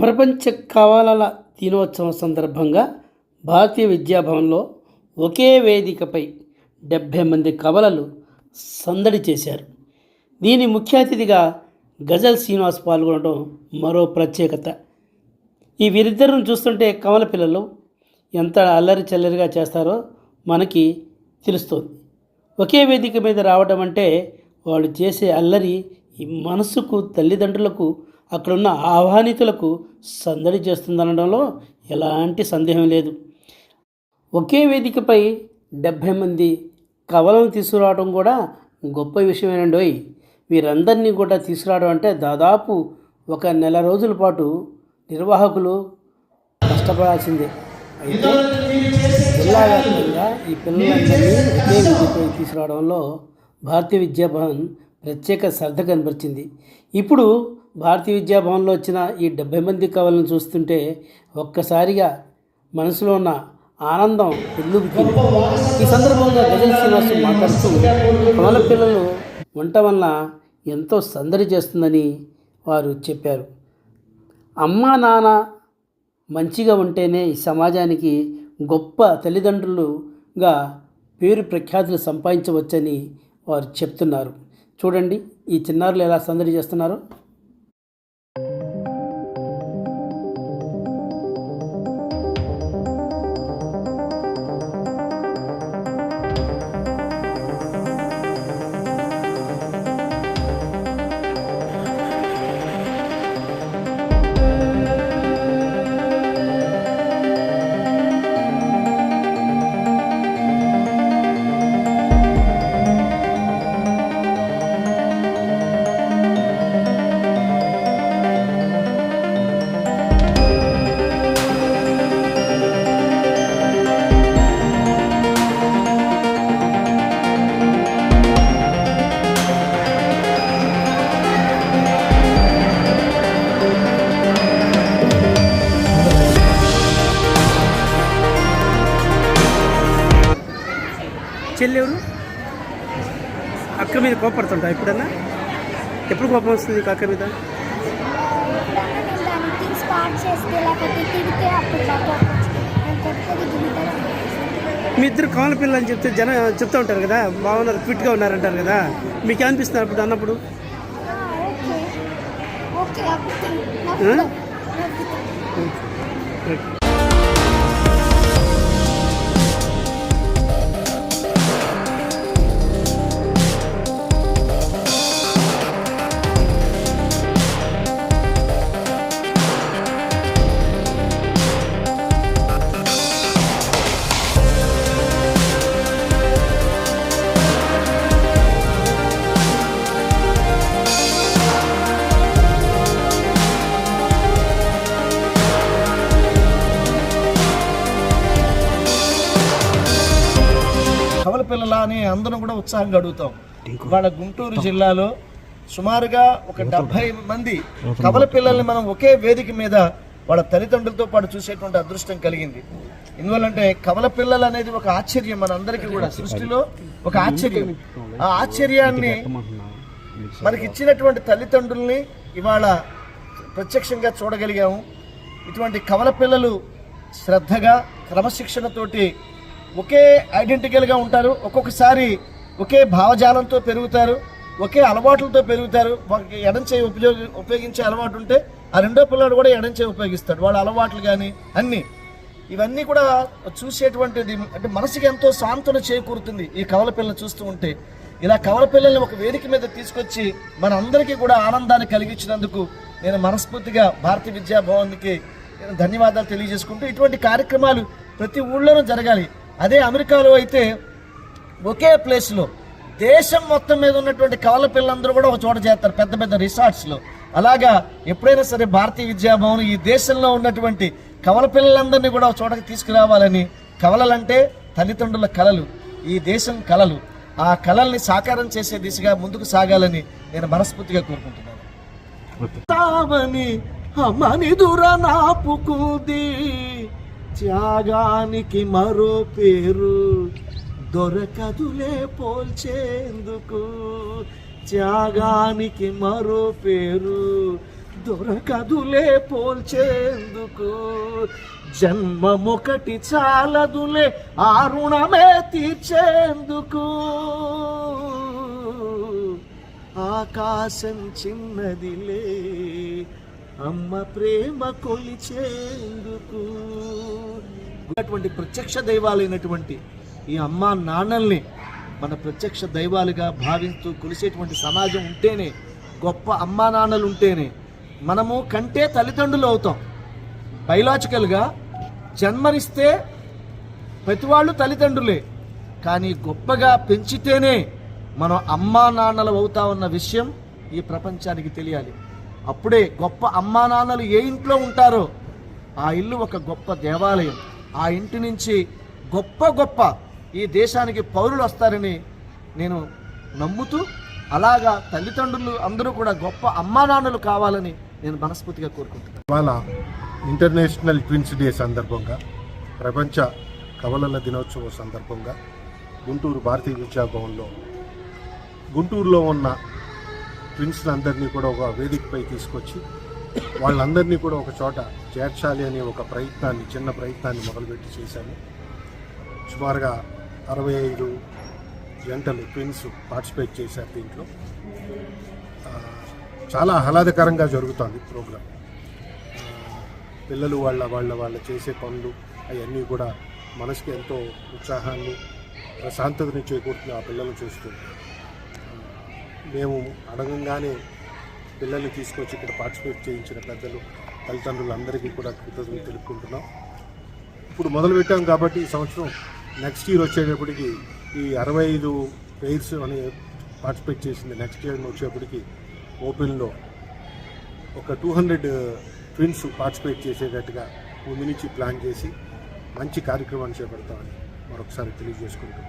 ప్రపంచ కవలల దినోత్సవం సందర్భంగా భారతీయ విద్యాభవన్లో ఒకే వేదికపై డెబ్భై మంది కవలలు సందడి చేశారు. దీని ముఖ్య అతిథిగా గజల్ శ్రీనివాస్ పాల్గొనడం మరో ప్రత్యేకత. ఈ వీరిద్దరిని చూస్తుంటే కవల పిల్లలు ఎంత అల్లరి చల్లరిగా చేస్తారో మనకి తెలుస్తుంది. ఒకే వేదిక మీద రావడం అంటే వాళ్ళు చేసే అల్లరి ఈ మనసుకు తల్లిదండ్రులకు అక్కడున్న ఆహ్వానితులకు సందడి చేస్తుందనడంలో ఎలాంటి సందేహం లేదు. ఒకే వేదికపై డెబ్భై మంది కవలను తీసుకురావడం కూడా గొప్ప విషయమేనండోయ్ వీరందరినీ కూడా తీసుకురావడం అంటే దాదాపు ఒక నెల రోజుల పాటు నిర్వాహకులు కష్టపడాల్సిందే. అయితే జిల్లా వ్యాప్తంగా ఈ పిల్లలందరినీ ఒకే విద్యపై తీసుకురావడంలో భారతీయ విద్యాభవన్ ప్రత్యేక శ్రద్ధ కనబరిచింది. ఇప్పుడు భారతీయ విద్యాభవన్లో వచ్చిన ఈ డెబ్బై మంది కవులను చూస్తుంటే ఒక్కసారిగా మనసులో ఉన్న ఆనందం పెళ్ళుబికింది ఈ సందర్భంగా గజల్ శ్రీనివాస్ మాట్లాడుతూ కవల పిల్లలు వంట వలన ఎంతో సందడి చేస్తుందని వారు చెప్పారు. అమ్మ నాన్న మంచిగా ఉంటేనే ఈ సమాజానికి గొప్ప తల్లిదండ్రులుగా పేరు ప్రఖ్యాతులు సంపాదించవచ్చని వారు చెప్తున్నారు. చూడండి ఈ చిన్నారులు ఎలా సందడి చేస్తున్నారో. చెల్లెవరు అక్క మీద కోపడుతుంటా ఎప్పుడన్నా? ఎప్పుడు కోపం వస్తుంది నీకు అక్క మీద? మీ ఇద్దరు కావాలి పిల్లలు అని చెప్తే జనం చెప్తూ ఉంటారు కదా బాగున్నారు ఫిట్గా ఉన్నారంటారు కదా మీకు అనిపిస్తుంది అప్పుడు అన్నప్పుడు? ఓకే. పిల్లల అని అందరం కూడా ఉత్సాహంగా అడుగుతాం. వాళ్ళ గుంటూరు జిల్లాలో సుమారుగా ఒక డెబ్బై మంది కవల పిల్లల్ని మనం ఒకే వేదిక మీద వాళ్ళ తల్లిదండ్రులతో పాటు చూసేటువంటి అదృష్టం కలిగింది. ఎందువల్లంటే కవల పిల్లలు అనేది ఒక ఆశ్చర్యం మన అందరికీ కూడా సృష్టిలో ఒక ఆశ్చర్యం. ఆ ఆశ్చర్యాన్ని మనకి ఇచ్చినటువంటి తల్లిదండ్రుల్ని ఇవాళ ప్రత్యక్షంగా చూడగలిగాము. ఇటువంటి కవల పిల్లలు శ్రద్ధగా క్రమశిక్షణతోటి ఒకే ఐడెంటికల్గా ఉంటారు ఒక్కొక్కసారి ఒకే భావజాలంతో పెరుగుతారు ఒకే అలవాట్లతో పెరుగుతారు. వాళ్ళకి ఎడం ఉపయోగ ఉపయోగించే అలవాటు ఉంటే ఆ రెండో పిల్లాడు కూడా ఎడంచేయి ఉపయోగిస్తాడు. వాళ్ళ అలవాట్లు కానీ అన్నీ. ఇవన్నీ కూడా చూసేటువంటిది అంటే మనసుకి ఎంతో సాంతన చేకూరుతుంది ఈ కవల పిల్లలు చూస్తూ ఉంటే. ఇలా కవల పిల్లల్ని ఒక వేదిక మీద తీసుకొచ్చి మన అందరికీ కూడా ఆనందాన్ని కలిగించినందుకు నేను మనస్ఫూర్తిగా భారతీయ విద్యాభవన్కి నేను ధన్యవాదాలు తెలియజేసుకుంటూ ఇటువంటి కార్యక్రమాలు ప్రతి ఊళ్ళోనూ జరగాలి. అదే అమెరికాలో అయితే ఒకే ప్లేస్లో దేశం మొత్తం మీద ఉన్నటువంటి కవల పిల్లలందరూ కూడా ఒక చోట చేస్తారు పెద్ద పెద్ద రిసార్ట్స్లో. అలాగా ఎప్పుడైనా సరే భారతీయ విద్యాభవన్ ఈ దేశంలో ఉన్నటువంటి కవల పిల్లలందరినీ కూడా ఒక చోటకి తీసుకురావాలని కవలలంటే తల్లిదండ్రుల కలలు ఈ దేశం కలలు. ఆ కలల్ని సాకారం చేసే దిశగా ముందుకు సాగాలని నేను మనస్ఫూర్తిగా కోరుకుంటున్నాను. తావని అమ్మనిదుర నాపుకుంది త్యాగానికి మరో పేరు దొరకదులే పోల్చేందుకు. త్యాగానికి మరో పేరు దొరకదులే పోల్చేందుకు. జన్మమొకటి చాలదులే ఆ రుణమే తీర్చేందుకు. ఆకాశం చిన్నదిలే అమ్మ ప్రేమ కొలిచేందుకు. అటువంటి ప్రత్యక్ష దైవాలైనటువంటి ఈ అమ్మ నాన్నల్ని మన ప్రత్యక్ష దైవాలుగా భావిస్తూ కొలిసేటువంటి సమాజం ఉంటేనే గొప్ప అమ్మా నాన్నలు ఉంటేనే మనము కంటే తల్లిదండ్రులు అవుతాం. బయలాజికల్గా జన్మనిస్తే ప్రతి వాళ్ళు తల్లిదండ్రులే. కానీ గొప్పగా పెంచితేనే మనం అమ్మా నాన్నలు అవుతామన్న విషయం ఈ ప్రపంచానికి తెలియాలి. అప్పుడే గొప్ప అమ్మా నాన్నలు ఏ ఇంట్లో ఉంటారో ఆ ఇల్లు ఒక గొప్ప దేవాలయం. ఆ ఇంటి నుంచి గొప్ప గొప్ప ఈ దేశానికి పౌరులు వస్తారని నేను నమ్ముతూ అలాగా తల్లిదండ్రులు అందరూ కూడా గొప్ప అమ్మా నాన్నలు కావాలని నేను మనస్ఫూర్తిగా కోరుకుంటున్నాను. ఇవాళ ఇంటర్నేషనల్ ట్విన్స్ డే సందర్భంగా ప్రపంచ కవలల దినోత్సవం సందర్భంగా గుంటూరు భారతీయ విద్యాభవన్లో గుంటూరులో ఉన్న ట్విన్స్ అందరినీ కూడా ఒక వేదికపై తీసుకొచ్చి వాళ్ళందరినీ కూడా ఒక చోట చేర్చాలి అనే ఒక ప్రయత్నాన్ని చిన్న ప్రయత్నాన్ని మొదలుపెట్టి చేశాను సుమారుగా అరవై ఐదు జంటలు ట్విన్స్ పార్టిసిపేట్ చేశారు దీంట్లో. చాలా ఆహ్లాదకరంగా జరుగుతుంది ప్రోగ్రాం. పిల్లలు వాళ్ళ వాళ్ళ వాళ్ళ చేసే పనులు అవన్నీ కూడా మనసుకి ఎంతో ఉత్సాహాన్ని ప్రశాంతతని చేకూరుతున్న ఆ పిల్లలు చూస్తుంది మేము అడగంగానే పిల్లల్ని తీసుకొచ్చి ఇక్కడ పార్టిసిపేట్ చేయించిన పెద్దలు తల్లిదండ్రులందరికీ కూడా కృతజ్ఞతలు తెలుపుకుంటున్నాం. ఇప్పుడు మొదలుపెట్టాం కాబట్టి ఈ సంవత్సరం నెక్స్ట్ ఇయర్ వచ్చేటప్పటికి ఈ అరవై ఐదు పెయిర్స్ అని పార్టిసిపేట్ చేసింది నెక్స్ట్ ఇయర్ వచ్చేప్పటికి ఓపెన్లో ఒక టూ హండ్రెడ్ ట్విన్స్ పార్టిసిపేట్ చేసేటట్టుగా ముందు నుంచి ప్లాన్ చేసి మంచి కార్యక్రమాన్ని చేపడతామని మరొకసారి తెలియజేసుకుంటాం